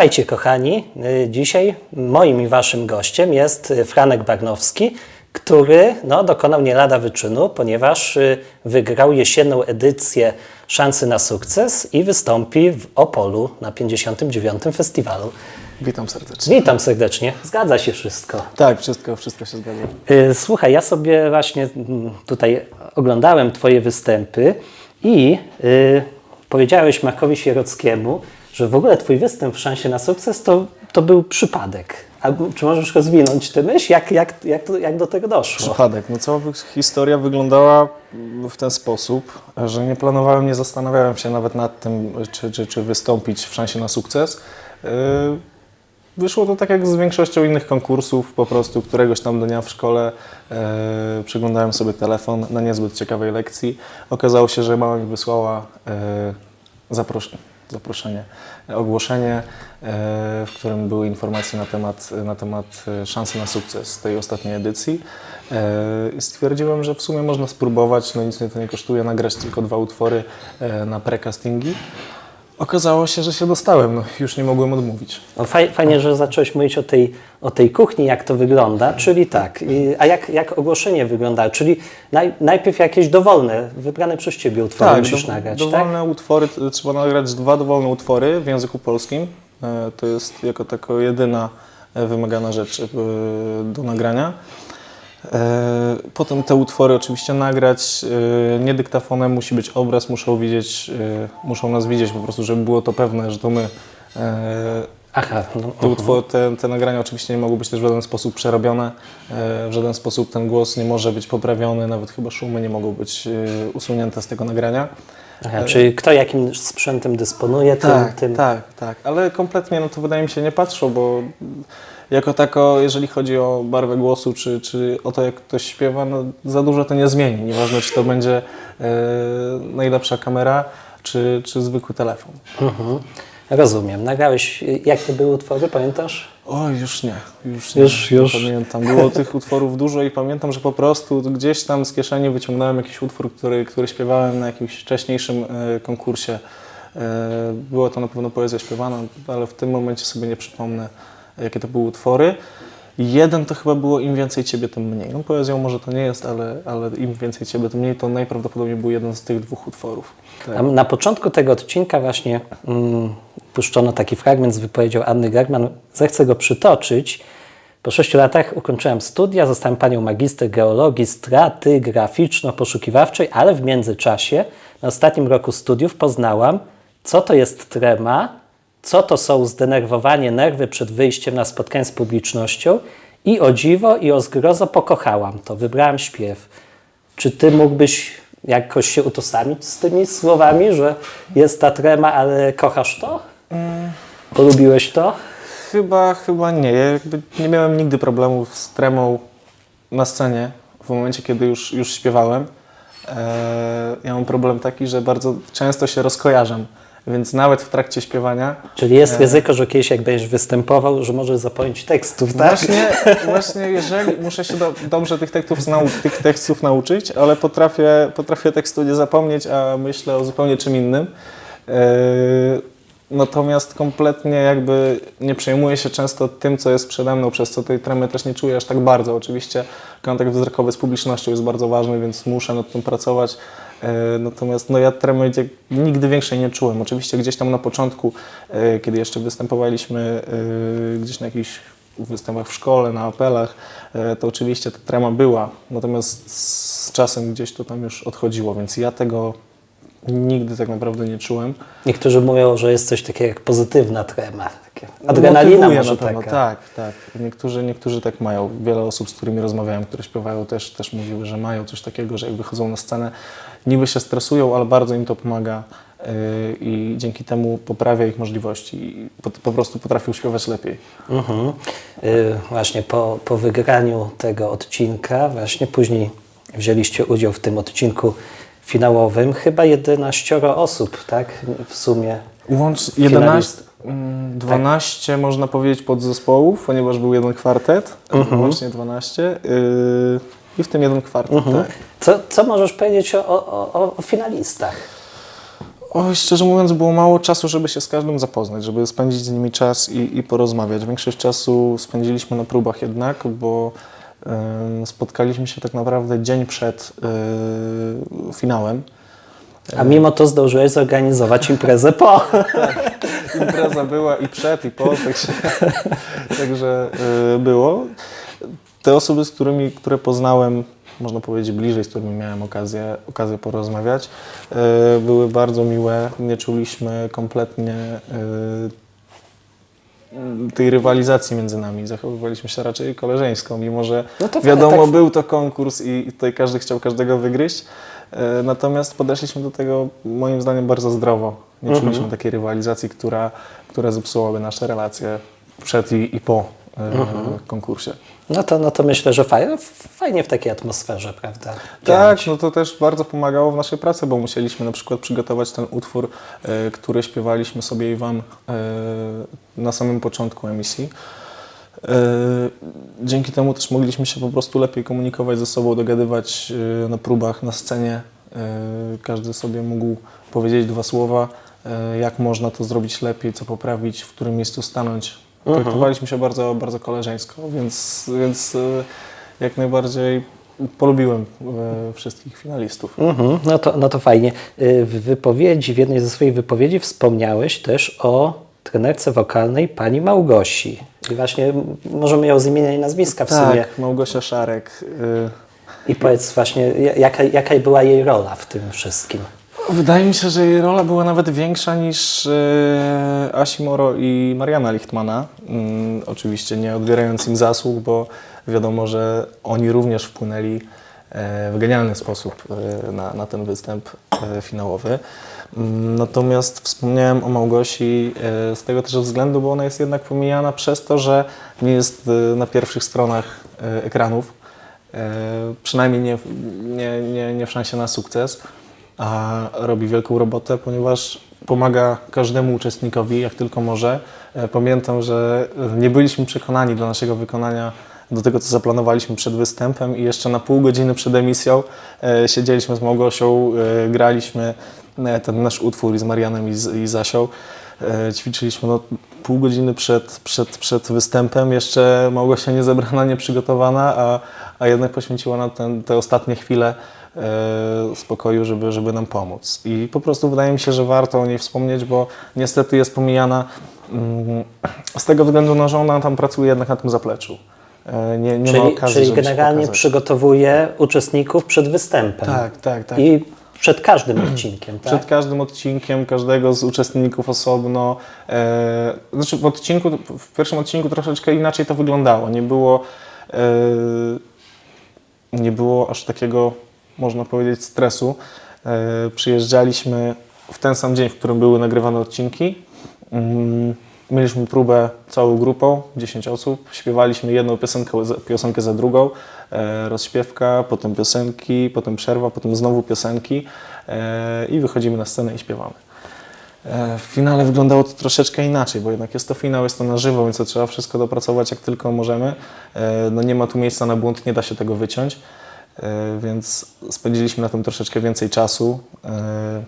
Witajcie kochani. Y, Dzisiaj moim i waszym gościem jest y, Franek Bagnowski, który no, dokonał nie lada wyczynu, ponieważ y, wygrał jesienną edycję Szansy na sukces i wystąpi w Opolu na 59. festiwalu. Witam serdecznie. Witam serdecznie. Zgadza się wszystko. Tak, wszystko, wszystko się zgadza. Słuchaj, ja sobie właśnie mm, tutaj oglądałem Twoje występy i powiedziałeś Markowi Sierockiemu, że w ogóle Twój występ w Szansie na sukces to, to był przypadek. A czy możesz rozwinąć tę myśl? Jak, jak, jak, jak do tego doszło? Przypadek. No cała historia wyglądała w ten sposób, że nie planowałem, nie zastanawiałem się nawet nad tym, czy, czy, czy wystąpić w szansie na sukces. Yy, Wyszło to tak jak z większością innych konkursów, po prostu któregoś tam dnia w szkole e, przeglądałem sobie telefon na niezbyt ciekawej lekcji. Okazało się, że mama mi wysłała e, zapros zaproszenie, ogłoszenie, e, w którym były informacje na temat, na temat e, szansy na sukces tej ostatniej edycji. E, stwierdziłem, że w sumie można spróbować, no nic mnie to nie kosztuje, nagrać tylko dwa utwory na precastingi. Okazało się, że się dostałem, no, już nie mogłem odmówić. No, faj, fajnie, że zacząłeś mówić o tej, o tej kuchni, jak to wygląda. Czyli tak, a jak, jak ogłoszenie wygląda? Czyli naj, najpierw jakieś dowolne, wybrane przez Ciebie utwory musisz do- nagrać, tak? dowolne utwory, t- trzeba nagrać dwa dowolne utwory w języku polskim. E, To jest jako tako jedyna e, wymagana rzecz e, do nagrania. E, Potem te utwory oczywiście nagrać, e, nie dyktafonem, musi być obraz, muszą widzieć, e, muszą nas widzieć po prostu, żeby było to pewne, że to my. Aha, no, te, utwory, te, te nagrania oczywiście nie mogą być też w żaden sposób przerobione, w żaden sposób ten głos nie może być poprawiony, nawet chyba szumy nie mogą być usunięte z tego nagrania. Aha, czyli kto jakim sprzętem dysponuje, tym, Tak, tym tak, tak, ale kompletnie no to wydaje mi się nie patrzą, bo jako tako, jeżeli chodzi o barwę głosu, czy, czy o to, jak ktoś śpiewa, no za dużo to nie zmieni. Nieważne, czy to będzie e, najlepsza kamera, czy, czy zwykły telefon. Mhm. Rozumiem. Nagrałeś, y, jak to były utwory, pamiętasz? Oj, już nie, już nie, Już- nie już. pamiętam. Było tych utworów dużo i pamiętam, że po prostu gdzieś tam z kieszeni wyciągnąłem jakiś utwór, który, który śpiewałem na jakimś wcześniejszym e, konkursie. E, była to na pewno poezja śpiewana, ale w tym momencie sobie nie przypomnę, jakie to były utwory. Jeden to chyba było Im więcej Ciebie, tym mniej. No poezją może to nie jest, ale, ale Im więcej Ciebie, tym mniej, to najprawdopodobniej był jeden z tych dwóch utworów. Tak. Na początku tego odcinka właśnie mm, puszczono taki fragment z wypowiedzią Anny German. Zechcę go przytoczyć. Po sześciu latach ukończyłem studia, zostałem panią magister geologii stratygraficzno-poszukiwawczej, ale w międzyczasie, na ostatnim roku studiów, poznałam, co to jest trema, co to są zdenerwowanie nerwy przed wyjściem na spotkanie z publicznością i o dziwo i o zgrozo pokochałam to, wybrałam śpiew. Czy ty mógłbyś jakoś się utożsamić z tymi słowami, że jest ta trema, ale kochasz to? Polubiłeś to? Chyba, chyba nie. Ja jakby nie miałem nigdy problemów z tremą na scenie w momencie, kiedy już, już śpiewałem. Eee, ja mam problem taki, że bardzo często się rozkojarzam, więc nawet w trakcie śpiewania Czyli jest ryzyko, że kiedyś jak będziesz występował, że możesz zapomnieć tekstów, tak? Właśnie, właśnie jeżeli muszę się do, dobrze tych tekstów, tych tekstów nauczyć, ale potrafię, potrafię tekstu nie zapomnieć, a myślę o zupełnie czym innym. Yy, natomiast kompletnie jakby nie przejmuję się często tym, co jest przede mną, przez co tej tremy też nie czuję aż tak bardzo. Oczywiście kontakt wzrokowy z publicznością jest bardzo ważny, więc muszę nad tym pracować. Yy, Natomiast no ja gdzie- nigdy większej nie czułem. Oczywiście gdzieś tam na początku, yy, kiedy jeszcze występowaliśmy yy, gdzieś na jakichś występach w szkole, na apelach, e, to oczywiście ta trema była, natomiast z czasem gdzieś to tam już odchodziło, więc ja tego nigdy tak naprawdę nie czułem. Niektórzy mówią, że jest coś takiego jak pozytywna trema. Takie adrenalina Motywuje może na pewno, taka. Tak, tak. Niektórzy, niektórzy tak mają. Wiele osób, z którymi rozmawiałem, które śpiewają, też, też mówiły, że mają coś takiego, że jak wychodzą na scenę, niby się stresują, ale bardzo im to pomaga yy, i dzięki temu poprawia ich możliwości i po, po prostu potrafią śpiewać lepiej. Mhm. Y, właśnie po, po wygraniu tego odcinka, właśnie później wzięliście udział w tym odcinku finałowym. Chyba 11 osób, tak? W sumie. Łącz 11, Finalist. mm, 12 można powiedzieć podzespołów, ponieważ był jeden kwartet, łącznie 12 yy, i w tym jeden kwartet, tak. Co, co możesz powiedzieć o, o, o, finalistach? Oj, szczerze mówiąc, było mało czasu, żeby się z każdym zapoznać, żeby spędzić z nimi czas i, i porozmawiać. Większość czasu spędziliśmy na próbach jednak, bo spotkaliśmy się tak naprawdę dzień przed e, finałem. A mimo to zdążyłeś zorganizować imprezę po. Impreza była i przed, i po, także, także y, było. Te osoby, z którymi, które poznałem, można powiedzieć bliżej, z którymi miałem okazję, okazję porozmawiać, y, były bardzo miłe. Nie czuliśmy kompletnie y, tej rywalizacji między nami. Zachowywaliśmy się raczej koleżeńsko, mimo że No to wiadomo, tak- był to konkurs i, tutaj każdy chciał każdego wygryźć. E, Natomiast podeszliśmy do tego moim zdaniem bardzo zdrowo. Nie Mhm. czuliśmy takiej rywalizacji, która, która zepsułaby nasze relacje przed i, i po e, Mhm. konkursie. No to, no to myślę, że fajnie, fajnie w takiej atmosferze, prawda? Tak, no to też bardzo pomagało w naszej pracy, bo musieliśmy na przykład przygotować ten utwór, e, który śpiewaliśmy sobie i Wam e, na samym początku emisji. E, Dzięki temu też mogliśmy się po prostu lepiej komunikować ze sobą, dogadywać na próbach, na scenie. Każdy sobie mógł powiedzieć dwa słowa, jak można to zrobić lepiej, co poprawić, w którym miejscu stanąć. Traktowaliśmy się bardzo, bardzo koleżeńsko, więc, więc e, jak najbardziej polubiłem e, wszystkich finalistów. Mhm, no, to, no to fajnie. Y, W wypowiedzi, w jednej ze swoich wypowiedzi wspomniałeś też o trenerce wokalnej pani Małgosi. I właśnie możemy ją z imienia i nazwiska w sumie. Tak, Małgosia Szarek. I powiedz właśnie, ja- jaka, jaka była jej rola w tym wszystkim? Wydaje mi się, że jej rola była nawet większa niż e, Asi Moro i Mariana Lichtmana. Mm, oczywiście nie odbierając im zasług, bo wiadomo, że oni również wpłynęli e, w genialny sposób e, na, na ten występ e, finałowy. Mm, Natomiast wspomniałem o Małgosi e, z tego też względu, bo ona jest jednak pomijana przez to, że nie jest na pierwszych stronach ekranów. Przynajmniej nie, nie, nie, nie w szansie na sukces a robi wielką robotę, ponieważ pomaga każdemu uczestnikowi, jak tylko może. E, Pamiętam, że nie byliśmy przekonani do naszego wykonania, do tego, co zaplanowaliśmy przed występem i jeszcze na pół godziny przed emisją e, siedzieliśmy z Małgosią, e, graliśmy ten nasz utwór z Marianem i z, i z Asią. E, Ćwiczyliśmy no, pół godziny przed, przed, przed występem, jeszcze Małgosia nie zebrana, nie przygotowana, a, a jednak poświęciła nam ten, te ostatnie chwile spokoju, żeby, żeby nam pomóc. I po prostu wydaje mi się, że warto o niej wspomnieć, bo niestety jest pomijana mm, z tego względu, no, że ona tam pracuje jednak na tym zapleczu. E, Nie, nie ma Czyli, okazji, czyli generalnie przygotowuje uczestników przed występem. Tak, tak, tak. I przed każdym odcinkiem, tak? Przed każdym odcinkiem, każdego z uczestników osobno. E, znaczy w odcinku, w pierwszym odcinku troszeczkę inaczej to wyglądało. Nie było, e, nie było aż takiego, można powiedzieć, stresu. E, przyjeżdżaliśmy w ten sam dzień, w którym były nagrywane odcinki. Mm, Mieliśmy próbę całą grupą, 10 osób. Śpiewaliśmy jedną piosenkę, piosenkę za drugą. E, rozśpiewka, potem piosenki, potem przerwa, potem znowu piosenki e, i wychodzimy na scenę i śpiewamy. W finale wyglądało to troszeczkę inaczej, bo jednak jest to finał, jest to na żywo, więc to trzeba wszystko dopracować jak tylko możemy. No nie ma tu miejsca na błąd, nie da się tego wyciąć, więc spędziliśmy na tym troszeczkę więcej czasu. E,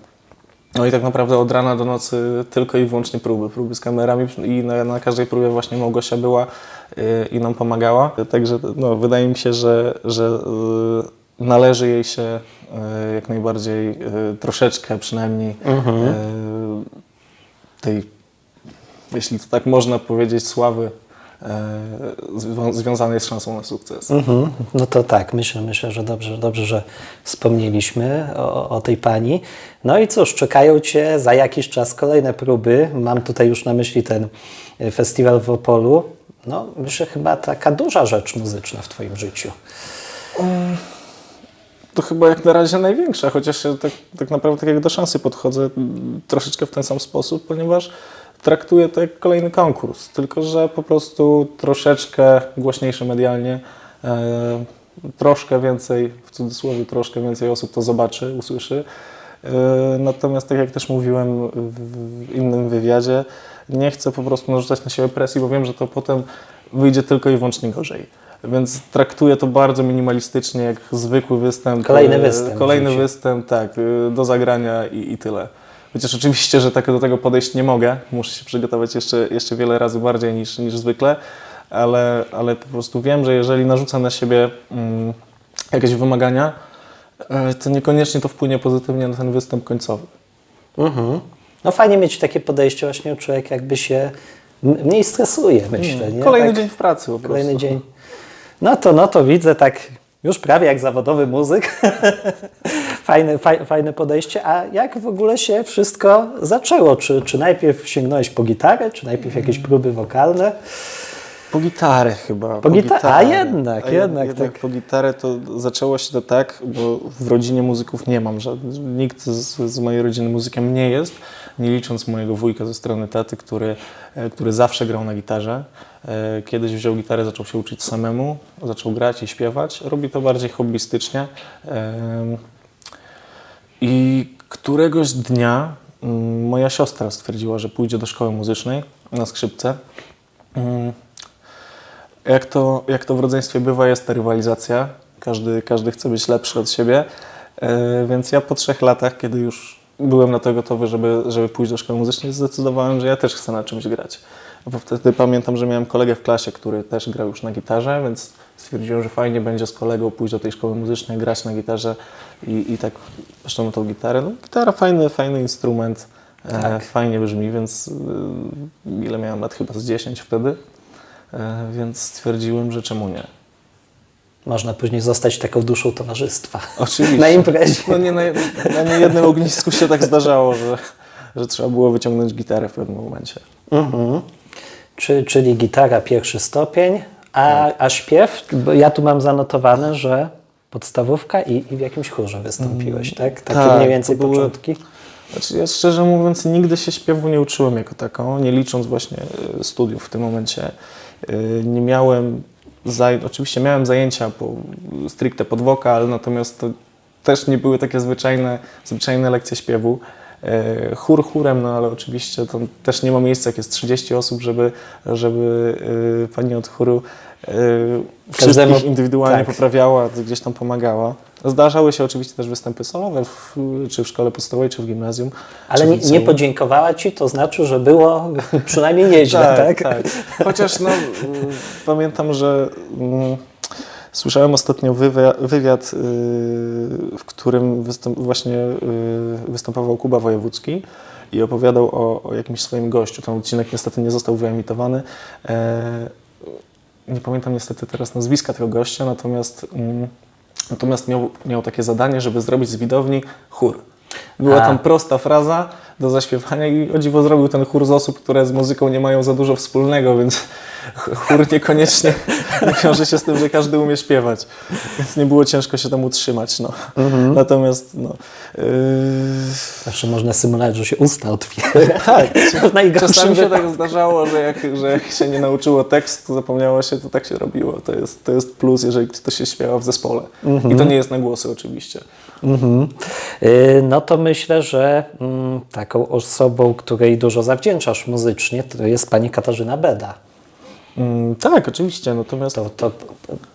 No i tak naprawdę od rana do nocy tylko i wyłącznie próby, próby z kamerami i na, na każdej próbie właśnie Małgosia była y, i nam pomagała. Także no, wydaje mi się, że, że należy jej się jak najbardziej troszeczkę przynajmniej y, tej, jeśli to tak można powiedzieć, sławy y, zwią- związanej z szansą na sukces. Mhm. No to tak, myślę, myślę, że dobrze, dobrze, że wspomnieliśmy o, o tej pani. No i cóż, czekają Cię za jakiś czas kolejne próby. Mam tutaj już na myśli ten e, festiwal w Opolu. No, myślę, chyba taka duża rzecz muzyczna w Twoim życiu. To chyba jak na razie największa, chociaż ja tak, tak naprawdę tak jak do szansy podchodzę mm, troszeczkę w ten sam sposób, ponieważ traktuję to jak kolejny konkurs, tylko że po prostu troszeczkę głośniejszy medialnie, e, troszkę więcej, w cudzysłowie troszkę więcej osób to zobaczy, usłyszy. E, natomiast tak jak też mówiłem w, innym wywiadzie, nie chcę po prostu narzucać na siebie presji, bo wiem, że to potem wyjdzie tylko i wyłącznie gorzej. Więc traktuję to bardzo minimalistycznie, jak zwykły występ. Kolejny e, występ Kolejny występ, tak, do zagrania i, i tyle. Chociaż oczywiście, że tak do tego podejść nie mogę. Muszę się przygotować jeszcze, jeszcze wiele razy bardziej niż, niż zwykle, ale, ale po prostu wiem, że jeżeli narzucę na siebie mm, jakieś wymagania, e, to niekoniecznie to wpłynie pozytywnie na ten występ końcowy. Mhm. No fajnie mieć takie podejście, właśnie człowiek jakby się mniej stresuje, myślę. Nie? Kolejny tak, dzień w pracy po prostu. Kolejny dzień. No to, no to widzę tak już prawie jak zawodowy muzyk. fajne, faj, fajne podejście. A jak w ogóle się wszystko zaczęło? Czy, czy najpierw sięgnąłeś po gitarę, czy najpierw jakieś próby wokalne? Po gitarę chyba. Po gita- a jednak, A jednak, jednak tak. po gitarę to zaczęło się to tak, bo w rodzinie muzyków nie mam. Żadnych, nikt z, z mojej rodziny muzykiem nie jest, nie licząc mojego wujka ze strony taty, który, e, który zawsze grał na gitarze. E, Kiedyś wziął gitarę, zaczął się uczyć samemu, zaczął grać i śpiewać. Robi to bardziej hobbystycznie. I któregoś dnia mm, moja siostra stwierdziła, że pójdzie do szkoły muzycznej na skrzypce. Jak to, jak to w rodzeństwie bywa, jest ta rywalizacja. Każdy, każdy chce być lepszy od siebie. E, Więc ja po trzech latach, kiedy już byłem na to gotowy, żeby, żeby pójść do szkoły muzycznej, zdecydowałem, że ja też chcę na czymś grać. Bo wtedy pamiętam, że miałem kolegę w klasie, który też grał już na gitarze, więc stwierdziłem, że fajnie będzie z kolegą pójść do tej szkoły muzycznej, grać na gitarze i, i tak zresztą tą gitarę. No, gitara fajny, fajny instrument, e, Tak. fajnie brzmi, więc y, ile miałem lat? Chyba z 10 wtedy. E, Więc stwierdziłem, że czemu nie. Można później zostać taką duszą towarzystwa. Oczywiście. Na imprezie. No nie, na, na niejednym ognisku się tak zdarzało, że, że trzeba było wyciągnąć gitarę w pewnym momencie. Mhm. Czy, czyli gitara pierwszy stopień, a, Tak. a śpiew, bo ja tu mam zanotowane, że podstawówka i, i w jakimś chórze wystąpiłeś, tak? Takie tak, mniej więcej były- początki. Znaczy ja szczerze mówiąc nigdy się śpiewu nie uczyłem jako taką, nie licząc właśnie e, studiów w tym momencie. E, Nie miałem, zaj- oczywiście miałem zajęcia po, stricte pod wokal, natomiast to też nie były takie zwyczajne, zwyczajne lekcje śpiewu. E, Chór chórem, no ale oczywiście to też nie ma miejsca, jak jest 30 osób, żeby, żeby e, pani od chóru wszystkich indywidualnie tak. poprawiała, gdzieś tam pomagała. Zdarzały się oczywiście też występy solowe, w, czy w szkole podstawowej, czy w gimnazjum. Ale nie, nie podziękowała ci, to znaczy, że było przynajmniej nieźle, tak? tak, tak. Chociaż no, pamiętam, że mm, słyszałem ostatnio wywiad, wywiad y, w którym występ, właśnie y, występował Kuba Wojewódzki i opowiadał o, o jakimś swoim gościu. Ten odcinek niestety nie został wyemitowany. E, nie pamiętam niestety teraz nazwiska tego gościa, natomiast, mm, natomiast miał, miał takie zadanie, żeby zrobić z widowni chór. Była A. tam prosta fraza do zaśpiewania i o dziwo zrobił ten chór z osób, które z muzyką nie mają za dużo wspólnego, więc ch- chór niekoniecznie nie wiąże się z tym, że każdy umie śpiewać, więc nie było ciężko się tam utrzymać. No. Natomiast no, yy, Zawsze można symulować, że się usta otwiera. tak, Czasami się tak zdarzało, że jak, że jak się nie nauczyło tekstu, zapomniało się, to tak się robiło. To jest, to jest plus, jeżeli to się śpiewa w zespole. I to nie jest na głosy oczywiście. Mhm. Y, No to myślę, że mm, taką osobą, której dużo zawdzięczasz muzycznie, to jest pani Katarzyna Beda. Mm, tak, oczywiście. Natomiast To, to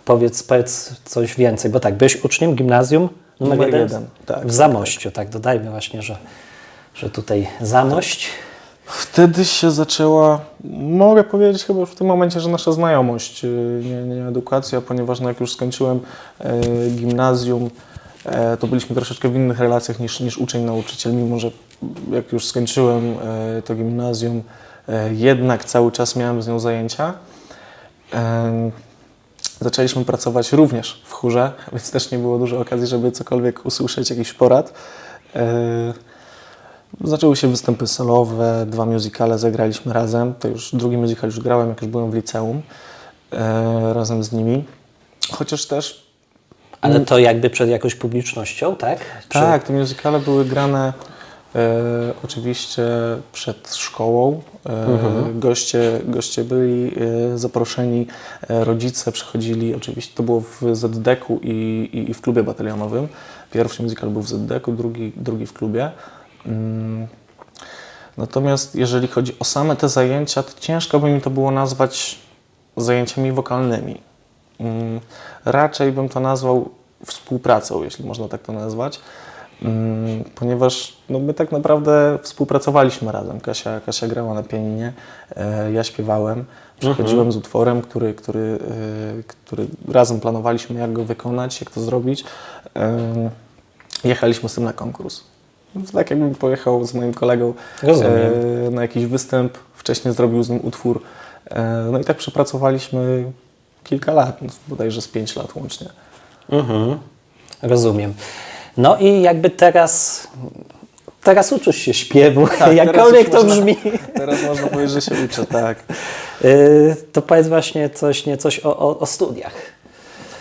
powiedz, powiedz coś więcej, bo tak, byłeś uczniem gimnazjum numer, Numer jeden, jeden, tak, w tak, Zamościu, tak, dodajmy właśnie, że, że tutaj Zamość. wtedy się zaczęła, mogę powiedzieć chyba w tym momencie, że nasza znajomość, yy, nie, nie edukacja, ponieważ no jak już skończyłem e, gimnazjum, to byliśmy troszeczkę w innych relacjach niż, niż uczeń-nauczyciel, mimo że jak już skończyłem e, to gimnazjum, e, jednak cały czas miałem z nią zajęcia. Zaczęliśmy pracować również w chórze, więc też nie było dużo okazji, żeby cokolwiek usłyszeć, jakiś porad. E, Zaczęły się występy solowe, dwa musicale zagraliśmy razem. To już drugi musical już grałem, jak już byłem w liceum, e, razem z nimi. Chociaż też Ale to jakby przed jakąś publicznością, tak? Czy- tak, te musicale były grane e, oczywiście przed szkołą. E, goście, goście byli e, zaproszeni, e, rodzice przychodzili, oczywiście to było w ZDK-u i, i, i w klubie batalionowym. Pierwszy musical był w ZDK-u, drugi, drugi w klubie. Mm. Natomiast jeżeli chodzi o same te zajęcia, to ciężko by mi to było nazwać zajęciami wokalnymi. Mm, Raczej bym to nazwał współpracą, jeśli można tak to nazwać. Mm, ponieważ no, my tak naprawdę współpracowaliśmy razem. Kasia, Kasia grała na pianinie, e, ja śpiewałem, przychodziłem z utworem, który, który, e, który razem planowaliśmy, jak go wykonać, jak to zrobić. E, jechaliśmy z tym na konkurs. Więc tak jakbym pojechał z moim kolegą Rozumiem. na jakiś występ, wcześniej zrobił z nim utwór. No i tak przepracowaliśmy kilka lat, no, bodajże z pięć lat łącznie. Mhm. Rozumiem. No i jakby teraz, teraz uczysz się śpiewu, Tak, jakkolwiek to można- brzmi. Teraz można powiedzieć, że się uczę, tak. Y, to powiedz właśnie coś, nie coś o, o, o studiach.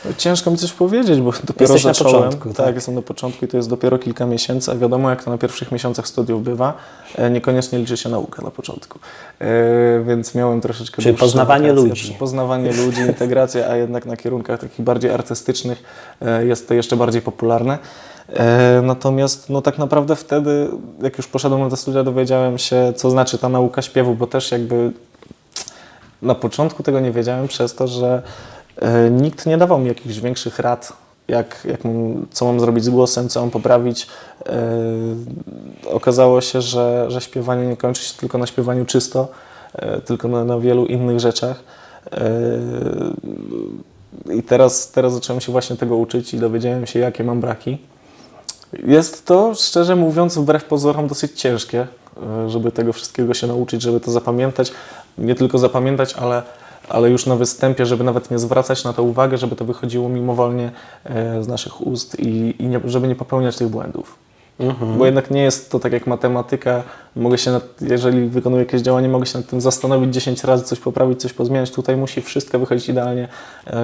No, Ciężko mi coś powiedzieć, bo dopiero Jesteś na zacząłem. początku, tak? tak. jestem na początku i to jest dopiero kilka miesięcy, a wiadomo jak to na pierwszych miesiącach studiów bywa, e, niekoniecznie liczy się nauka na początku. E, więc miałem troszeczkę Czyli poznawanie wakacje, ludzi. Poznawanie ludzi, integracja, a jednak na kierunkach takich bardziej artystycznych e, jest to jeszcze bardziej popularne. Natomiast no tak naprawdę wtedy, jak już poszedłem na te studia, dowiedziałem się, co znaczy ta nauka śpiewu, bo też jakby na początku tego nie wiedziałem przez to, że nikt nie dawał mi jakichś większych rad, jak, jak mam, co mam zrobić z głosem, co mam poprawić. E, okazało się, że, że śpiewanie nie kończy się tylko na śpiewaniu czysto, e, tylko na, na wielu innych rzeczach. E, I teraz, teraz zacząłem się właśnie tego uczyć i dowiedziałem się, jakie mam braki. Jest to, szczerze mówiąc, wbrew pozorom dosyć ciężkie, e, żeby tego wszystkiego się nauczyć, żeby to zapamiętać. Nie tylko zapamiętać, ale, ale już na występie, żeby nawet nie zwracać na to uwagę, żeby to wychodziło mimowolnie e, z naszych ust i, i nie, żeby nie popełniać tych błędów. Bo jednak nie jest to tak jak matematyka. Mogę się, nad, jeżeli wykonuję jakieś działanie, mogę się nad tym zastanowić 10 razy, coś poprawić, coś pozmieniać. Tutaj musi wszystko wychodzić idealnie e,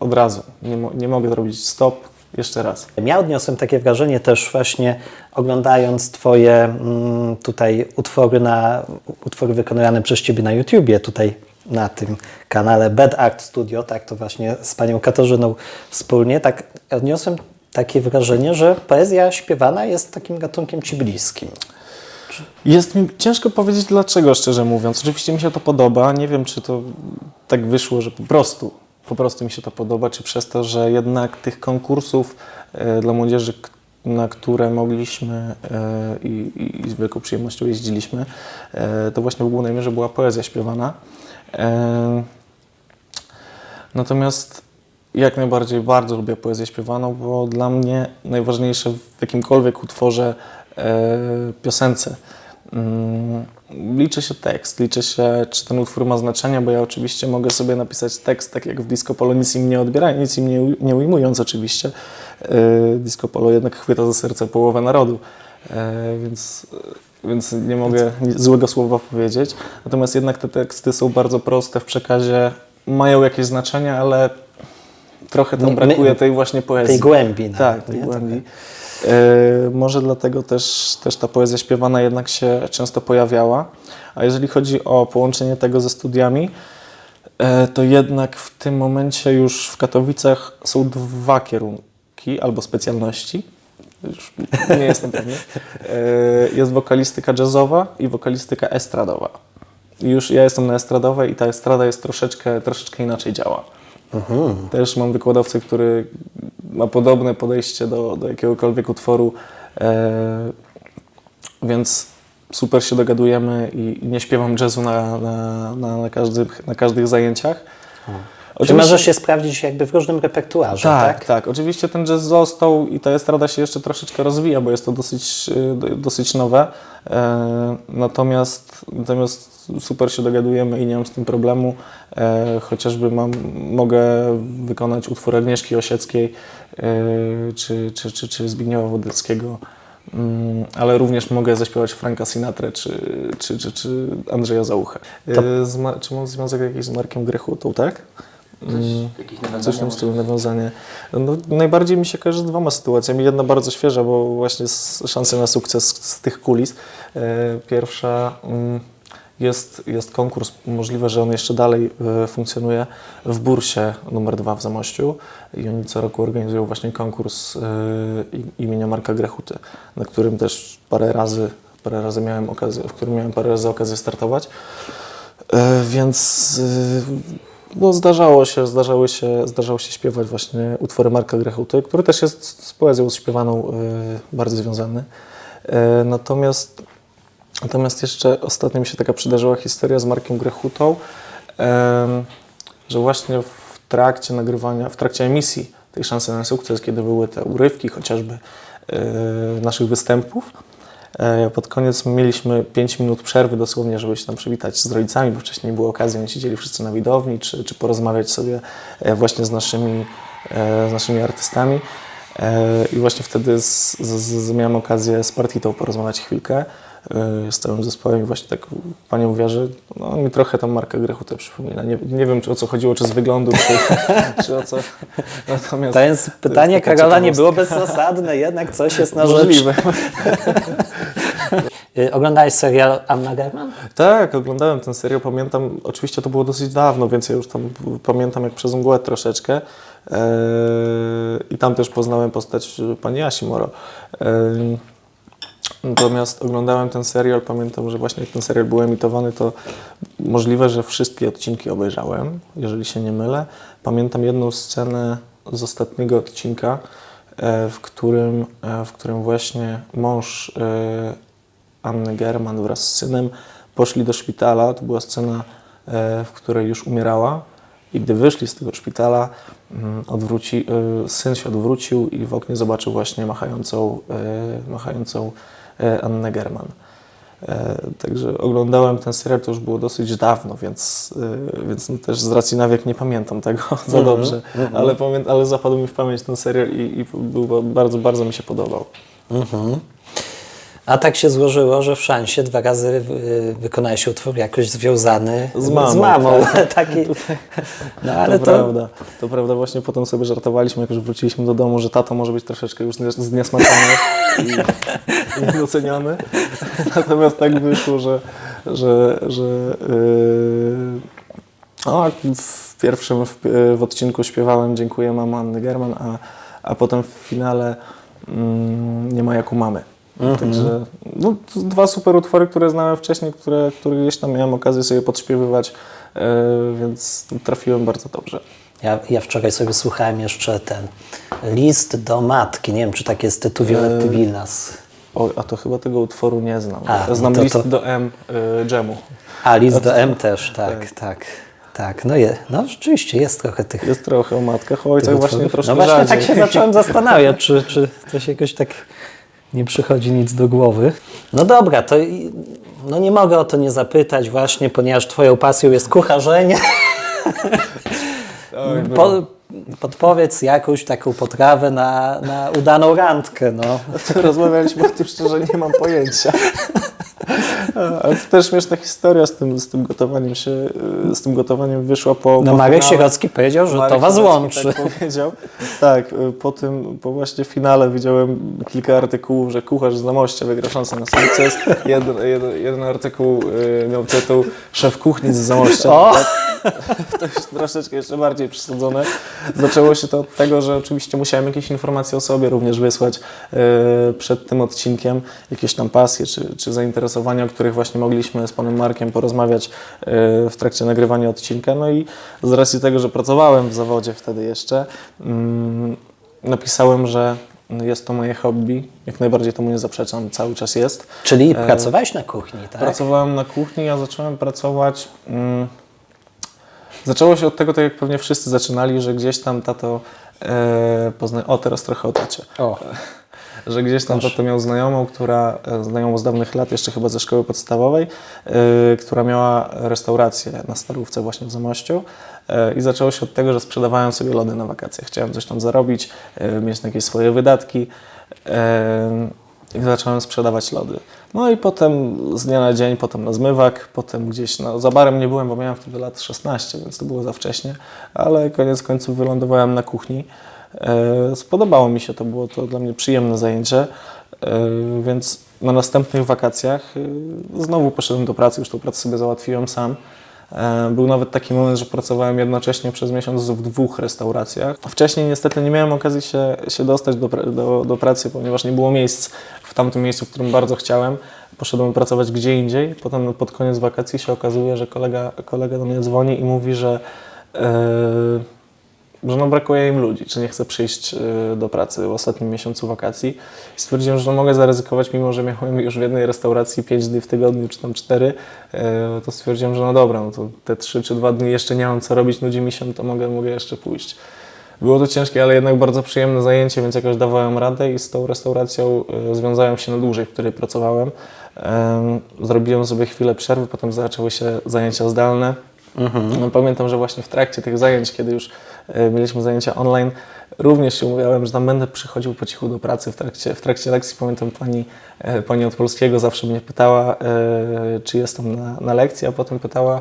od razu. Nie, nie mogę zrobić stop, jeszcze raz. Ja odniosłem takie wrażenie też właśnie oglądając Twoje mm, tutaj utwory, na, utwory wykonywane przez Ciebie na YouTubie, tutaj na tym kanale Bad Art Studio, tak to właśnie z Panią Katarzyną wspólnie, tak odniosłem takie wrażenie, że poezja śpiewana jest takim gatunkiem Ci bliskim. Jest mi ciężko powiedzieć dlaczego, szczerze mówiąc. Oczywiście mi się to podoba. Nie wiem, czy to tak wyszło, że po prostu, po prostu mi się to podoba, czy przez to, że jednak tych konkursów e, dla młodzieży, na które mogliśmy e, i, i z wielką przyjemnością jeździliśmy, e, to właśnie w głównej mierze była poezja śpiewana. E, Natomiast jak najbardziej bardzo lubię poezję śpiewaną, bo dla mnie najważniejsze w jakimkolwiek utworze e, piosence mm, liczy się tekst, liczy się, czy ten utwór ma znaczenie, bo ja oczywiście mogę sobie napisać tekst, tak jak w disco polo, nic im nie odbierając, nic im nie, nie ujmując oczywiście. E, disco polo jednak chwyta za serce połowę narodu, więc, więc nie mogę złego słowa powiedzieć. Natomiast jednak te teksty są bardzo proste w przekazie, mają jakieś znaczenie, ale trochę tam my- brakuje tej właśnie poezji. Tej głębi. nawet, Tak, tej nie? głębi. E, może dlatego też, też ta poezja śpiewana jednak się często pojawiała. A jeżeli chodzi o połączenie tego ze studiami, e, to jednak w tym momencie już w Katowicach są dwa kierunki albo specjalności. Już nie jestem pewny. E, jest wokalistyka jazzowa i wokalistyka estradowa. Już ja jestem na estradowej i ta estrada jest troszeczkę, troszeczkę inaczej działa. Też mam wykładowcę, który ma podobne podejście do, do jakiegokolwiek utworu, e, więc super się dogadujemy i, nie śpiewam jazzu na, na, na, na, każdych, na każdych zajęciach. Czy możesz się sprawdzić jakby w różnym repertuarze, tak, tak? tak, Oczywiście ten jazz został i ta estrada się jeszcze troszeczkę rozwija, bo jest to dosyć, y, do- dosyć nowe. E, natomiast, natomiast super się dogadujemy i nie mam z tym problemu. E, chociażby mam, mogę wykonać utwór Agnieszki Osieckiej e, czy, czy, czy, czy Zbigniewa Wodeckiego. Mm, Ale również mogę zaśpiewać Franka Sinatra czy, czy, czy, czy Andrzeja Załuchę. Z Ma- czy mam związek jakiś z Markiem Grechutą, tak? Mm. Coś w tym stylu nawiązanie. No, najbardziej mi się kojarzy z dwoma sytuacjami. Jedna bardzo świeża, bo właśnie z szansy na sukces z tych kulis. E, Pierwsza mm, jest, jest konkurs, możliwe, że on jeszcze dalej e, funkcjonuje w Bursie numer dwa w Zamościu i oni co roku organizują właśnie konkurs e, im- imienia Marka Grechuty, na którym też parę razy, parę razy miałem okazję, w którym miałem parę razy okazję startować. Więc no zdarzało się, zdarzały się, zdarzało się śpiewać właśnie utwory Marka Grechuty, który też jest z poezją śpiewaną y, bardzo związany. Y, natomiast, natomiast jeszcze ostatnio mi się taka przydarzyła historia z Markiem Grechutą, em, że właśnie w trakcie nagrywania, w trakcie emisji tej szansy na sukces, kiedy były te urywki chociażby naszych występów, E, Pod koniec mieliśmy 5 minut przerwy dosłownie, żeby się tam przywitać z rodzicami, bo wcześniej nie było okazji, oni siedzieli wszyscy na widowni, czy, czy porozmawiać sobie e, właśnie z naszymi, e, z naszymi artystami. E, I właśnie wtedy z, z, z, miałem okazję z Partitą porozmawiać chwilkę e, z całym zespołem i właśnie tak Pani mówiła, że no, mi trochę tam Marka Grechutę przypomina. Nie, nie wiem, czy o co chodziło, czy z wyglądu, czy, czy o co. Natomiast To jest pytanie taka Karola nie było bezzasadne, jednak coś jest na rzecz. Możliwe. Y, Oglądałeś serial Anna German? Tak, oglądałem ten serial, pamiętam, oczywiście to było dosyć dawno, więc ja już tam pamiętam jak przez mgłę troszeczkę Eee, i tam też poznałem postać pani Asi Moro. Eee, Natomiast oglądałem ten serial, pamiętam, że właśnie jak ten serial był emitowany, to możliwe, że wszystkie odcinki obejrzałem, jeżeli się nie mylę. Pamiętam jedną scenę z ostatniego odcinka, e, w którym, e, w którym właśnie mąż e, Anny German wraz z synem poszli do szpitala. To była scena, e, w której już umierała. I gdy wyszli z tego szpitala, mm, odwróci, e, syn się odwrócił i w oknie zobaczył właśnie machającą, e, machającą Annę German. Także oglądałem ten serial, to już było dosyć dawno, więc, więc no też z racji na wiek nie pamiętam tego za dobrze, ale, pamię- ale zapadł mi w pamięć ten serial i, i był, bardzo, bardzo mi się podobał. Mhm. A tak się złożyło, że w szansie dwa razy y, wykonałeś utwór jakoś związany Z mamą, Z mamą. Taki, no ale to, to, prawda, to prawda, właśnie potem sobie żartowaliśmy, jak już wróciliśmy do domu, że tato może być troszeczkę już znies- zniesmaczony i, i. Natomiast tak wyszło, że, że, że yy, o, w pierwszym w, w odcinku śpiewałem Dziękuję mama Anny German, a, a potem w finale mm, Nie ma jak u mamy. Także no, dwa super utwory, które znałem wcześniej, które, które gdzieś tam miałem okazję sobie podśpiewywać, e, więc trafiłem bardzo dobrze. ja, ja wczoraj sobie słuchałem jeszcze ten list do matki. Nie wiem, czy tak jest tytuł Violetty Villas. O, a to chyba tego utworu nie znam. A, ja no znam to- list to- do M y, Dżemu. A, list do M też, tak, tak. Tak, no, je, no rzeczywiście jest trochę tych Jest trochę o matkach, o ojcach właśnie utworów. troszkę No właśnie rzadziej. tak się zacząłem zastanawiać, czy, czy to się jakoś tak nie przychodzi nic do głowy. No dobra, to no nie mogę o to nie zapytać właśnie, ponieważ twoją pasją jest kucharzenie. Oj, było. Po, podpowiedz jakąś taką potrawę na, na udaną randkę, no. Rozmawialiśmy o tym szczerze, nie mam pojęcia. Ale to też śmieszna historia z tym, z tym gotowaniem się, y, z tym gotowaniem wyszła po No po Marek finale. Sierocki powiedział, że Marek to was Sierocki łączy. Tak powiedział. Tak, y, po tym, po właśnie finale widziałem kilka artykułów, że kucharz z Zamościa wygra szansę na sukces. Jeden, jeden, jeden artykuł y, miał tytuł Szef kuchni z Zamościa. O! To jest troszeczkę jeszcze bardziej przesadzone. Zaczęło się to od tego, że oczywiście musiałem jakieś informacje o sobie również wysłać przed tym odcinkiem, jakieś tam pasje czy, czy zainteresowania, o których właśnie mogliśmy z panem Markiem porozmawiać y, w trakcie nagrywania odcinka. No i z racji tego, że pracowałem w zawodzie wtedy jeszcze, mm, napisałem, że jest to moje hobby. Jak najbardziej temu nie zaprzeczam, cały czas jest. Czyli pracowałeś na kuchni, tak? Pracowałem na kuchni, ja zacząłem pracować. Mm, zaczęło się od tego, tak jak pewnie wszyscy zaczynali, że gdzieś tam tato e, pozna... O, teraz trochę o tacie. O, Że gdzieś tam tato miał znajomą, która, e, znajomą z dawnych lat, jeszcze chyba ze szkoły podstawowej, e, która miała restaurację na Starówce właśnie w Zamościu. E, I zaczęło się od tego, że sprzedawałem sobie lody na wakacje. Chciałem coś tam zarobić, mieć jakieś swoje wydatki. I zacząłem sprzedawać lody. No i potem z dnia na dzień, potem na zmywak, potem gdzieś, no za barem nie byłem, bo miałem wtedy lat 16, więc to było za wcześnie, ale koniec końców wylądowałem na kuchni. E, spodobało mi się, to było to dla mnie przyjemne zajęcie, e, więc na następnych wakacjach e, znowu poszedłem do pracy, już tą pracę sobie załatwiłem sam. Był nawet taki moment, że pracowałem jednocześnie przez miesiąc w dwóch restauracjach. Wcześniej niestety nie miałem okazji się, się dostać do, do, do pracy, ponieważ nie było miejsc w tamtym miejscu, w którym bardzo chciałem. Poszedłem pracować gdzie indziej. Potem pod koniec wakacji się okazuje, że kolega, kolega do mnie dzwoni i mówi, że Yy, że no brakuje im ludzi, czy nie chcę przyjść yy, do pracy w ostatnim miesiącu wakacji. I stwierdziłem, że no mogę zaryzykować, mimo że miałem już w jednej restauracji 5 dni w tygodniu, czy tam 4, yy, to stwierdziłem, że no dobra, no to te 3 czy 2 dni jeszcze nie mam co robić, nudzi mi się, to mogę, mogę jeszcze pójść. Było to ciężkie, ale jednak bardzo przyjemne zajęcie, więc jakoś dawałem radę i z tą restauracją y, związałem się na dłużej, w której pracowałem. Em, Zrobiłem sobie chwilę przerwy, potem zaczęły się zajęcia zdalne. No, Pamiętam, że właśnie w trakcie tych zajęć, kiedy już mieliśmy zajęcia online, również się umawiałem, że tam będę przychodził po cichu do pracy w trakcie, w trakcie lekcji. Pamiętam pani, e, pani od polskiego zawsze mnie pytała, e, czy jestem na, na lekcji, a potem pytała,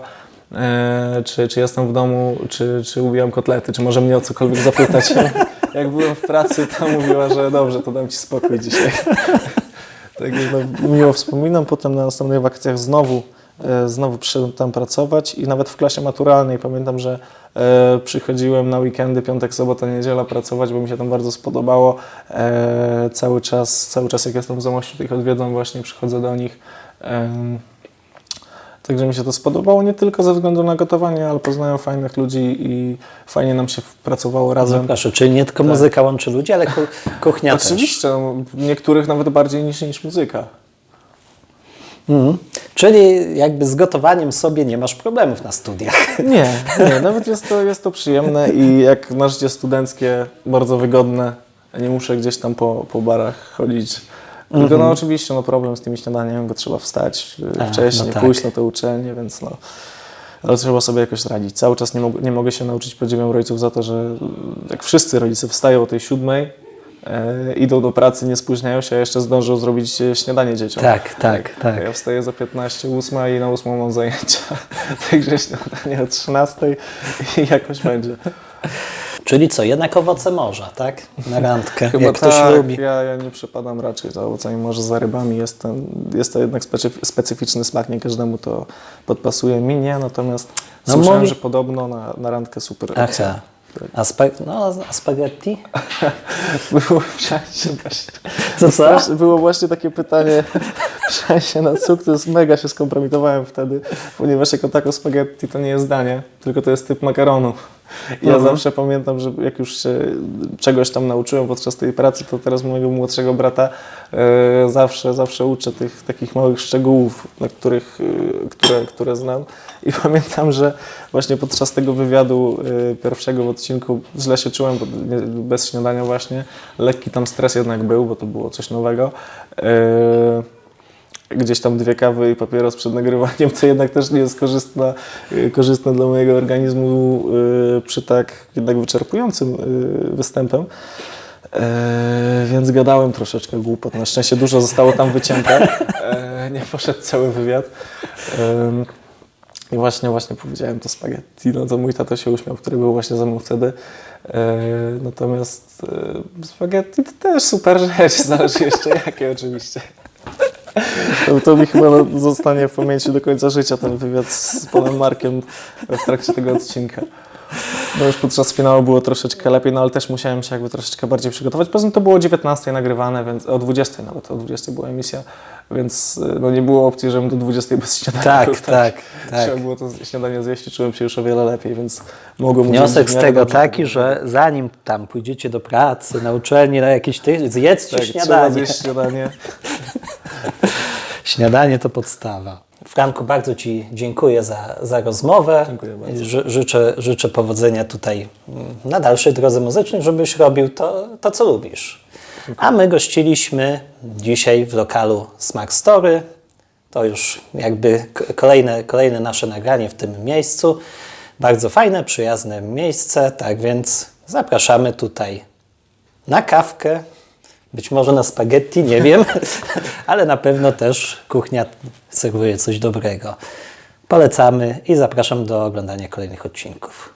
e, czy, czy jestem w domu, czy, czy ubijam kotlety, czy może mnie o cokolwiek zapytać. Jak byłem w pracy, to mówiła, że dobrze, to dam ci spokój dzisiaj. Także no, miło wspominam. Potem na następnych wakacjach znowu, e, znowu przyszedłem tam pracować i nawet w klasie maturalnej pamiętam, że e, przychodziłem na weekendy, piątek, sobota, niedziela pracować, bo mi się tam bardzo spodobało. E, cały czas, cały czas jak jestem w Zamościu, to ich odwiedzam właśnie, przychodzę do nich. Także mi się to spodobało nie tylko ze względu na gotowanie, ale poznałem fajnych ludzi i fajnie nam się pracowało razem. Zapraszam, czyli nie tylko muzyka łączy ludzi, ale ku, kuchnia też. Oczywiście, no, niektórych nawet bardziej niż, niż muzyka. Mhm. Czyli jakby z gotowaniem sobie nie masz problemów na studiach. Nie, nie, nawet jest to, jest to przyjemne i jak na życie studenckie bardzo wygodne. Nie muszę gdzieś tam po, po barach chodzić. Tylko no oczywiście no, problem z tymi śniadaniami, bo trzeba wstać y, A, wcześniej, no tak. pójść na tę uczelnię, więc no. Ale trzeba sobie jakoś radzić. Cały czas nie, mog- nie mogę się nauczyć, podziwiam rodziców za to, że jak wszyscy rodzice wstają o tej siódmej, idą do pracy, nie spóźniają się, a jeszcze zdążą zrobić e, śniadanie dzieciom. Tak, tak, tak. Ja wstaję za 15, 8 i na 8 mam zajęcia. Także śniadanie o 13 i jakoś będzie. Czyli co, jednak owoce morza, tak? Na randkę, Chyba jak ktoś tak, lubi. Ja, ja nie przepadam raczej za owocami, może za rybami. Jest, ten, jest to jednak specyf- specyficzny smak, nie każdemu to podpasuje. Mi nie, natomiast No słyszałem, mówi- że podobno na, na randkę super. Aha. A, spa- no, a spaghetti? Było właśnie. Co, co? Było właśnie takie pytanie w szansie na sukces. Mega się skompromitowałem wtedy, ponieważ jako tako spaghetti to nie jest danie, tylko to jest typ makaronu. Ja Mhm. zawsze pamiętam, że jak już się czegoś tam nauczyłem podczas tej pracy, to teraz mojego młodszego brata e, zawsze, zawsze uczę tych takich małych szczegółów, na których, e, które, które znam. I pamiętam, że właśnie podczas tego wywiadu e, pierwszego w odcinku źle się czułem, bo nie- bez śniadania właśnie. Lekki tam stres jednak był, bo to było coś nowego. E, gdzieś tam dwie kawy i papieros przed nagrywaniem, to jednak też nie jest korzystna, y, korzystne dla mojego organizmu y, przy tak jednak wyczerpującym y, występem. E, więc gadałem troszeczkę głupot. Na szczęście dużo zostało tam wycięte. E, nie poszedł cały wywiad. I właśnie, właśnie powiedziałem to spaghetti. No to mój tato się uśmiał, który był właśnie ze mną wtedy. E, natomiast spaghetti to też super rzecz, zależy jeszcze jakie oczywiście. To, to mi chyba no, zostanie w pamięci do końca życia ten wywiad z panem Markiem w trakcie tego odcinka. No już podczas finału było troszeczkę lepiej, no ale też musiałem się jakby troszeczkę bardziej przygotować. Poza tym to było o 19 nagrywane, więc o 20 nawet, o 20 była emisja, więc y, no nie było opcji, żebym do 20 bez śniadania Tak, był, tak, tak. Trzeba było to śniadanie zjeść i czułem się już o wiele lepiej, więc mogłem Wniosek z tego dobrze taki, że zanim tam pójdziecie do pracy, na uczelnię, na jakieś ty, zjedzcie Tak, śniadanie. śniadanie. Śniadanie to podstawa. Franku, bardzo Ci dziękuję za, za rozmowę. Dziękuję bardzo. Ży, życzę, życzę powodzenia tutaj mm, na dalszej drodze muzycznej, żebyś robił to, to co lubisz. A my gościliśmy dzisiaj w lokalu Smack Story. To już jakby kolejne, kolejne nasze nagranie w tym miejscu. Bardzo fajne, przyjazne miejsce, tak więc zapraszamy tutaj na kawkę, być może na spaghetti, nie wiem, ale na pewno też kuchnia serwuje coś dobrego. Polecamy i zapraszam do oglądania kolejnych odcinków.